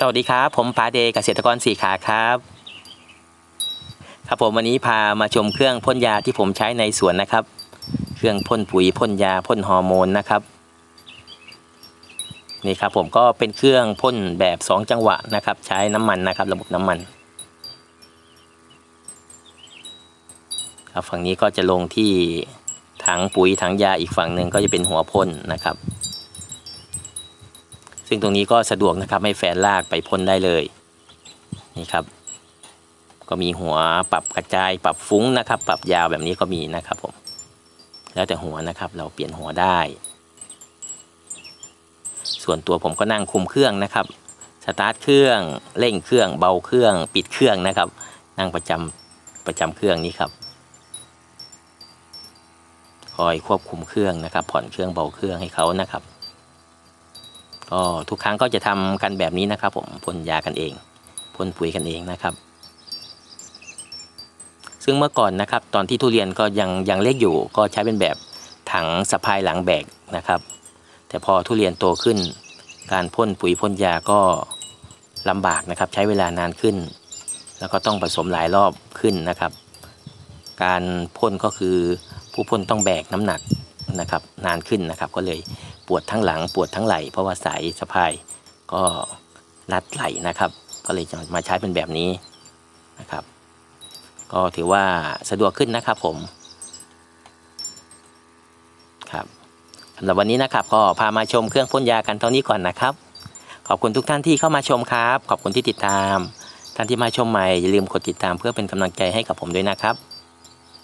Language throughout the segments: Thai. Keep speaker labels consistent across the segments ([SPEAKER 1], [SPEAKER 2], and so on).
[SPEAKER 1] สวัสดีครับ ผมปาเดเกษตรกรสี่ขาครับ ครับผมวันนี้พามาชมเครื่องพ่นยาที่ผมใช้ในสวนนะครับ เครื่องพ่นปุ๋ยพ่นยาพ่นฮอร์โมนนะครับนี่ครับผมก็เป็นเครื่องพ่นแบบ 2 จังหวะนะครับ ใช้น้ำมันนะครับ ระบบน้ำมันครับฝั่งนี้ก็จะลงที่ถังปุ๋ยถังยาอีกฝั่งหนึ่งก็จะเป็นหัวพ่นนะครับ ซึ่งตรงนี้ก็สะดวกนะครับให้แฟนลากไปพ่นได้เลยนี่ครับ ก็มีหัวปรับกระจายปรับฟุ้งนะครับ ปรับยาวแบบนี้ก็มีนะครับผมแล้วแต่หัวนะครับเราเปลี่ยนหัวได้ ส่วนตัวผมก็นั่งคุมเครื่องนะครับสตาร์ทเครื่องเร่งเครื่องเบาเครื่อง ปิดเครื่องนะครับ นั่งประจำประจำเครื่องนี้ครับคอยควบคุมเครื่องนะครับ ผ่อนเครื่องเบาเครื่องให้เขานะครับ ก็ทุกครั้งก็จะทำกันแบบนี้นะครับ ผมพ่นยากันเองพ่นปุ๋ยกันเองนะครับ ซึ่งเมื่อก่อนนะครับ ตอนที่ทุเรียนก็ยังยังเล็กอยู่ ก็ใช้เป็นแบบถังสะพายหลังแบกนะครับ แต่พอทุเรียนโตขึ้น การพ่นปุ๋ยพ่นยาก็ลำบากนะครับ ใช้เวลานานขึ้น แล้วก็ต้องผสมหลายรอบขึ้นนะครับ การพ่นก็คือผู้พ่นต้องแบกน้ำหนักนะครับ นานขึ้นนะครับก็เลย ปวดทั้งหลังปวดทั้งไหล่เพราะว่าสายสะพายก็รัดไหล่นะครับ ก็เลยจะมาใช้เป็นแบบนี้นะครับ ก็ถือว่าสะดวกขึ้นนะครับผมครับสำหรับวันนี้นะครับ ก็พามาชมเครื่องพ่นยากันเท่านี้ก่อนนะครับ ขอบคุณทุกท่านที่เข้ามาชมครับ ขอบคุณที่ติดตาม ท่านที่มาชมใหม่อย่าลืมกดติดตามเพื่อเป็นกำลังใจให้กับผมด้วยนะครับ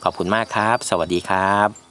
[SPEAKER 1] ขอบคุณมากครับ สวัสดีครับ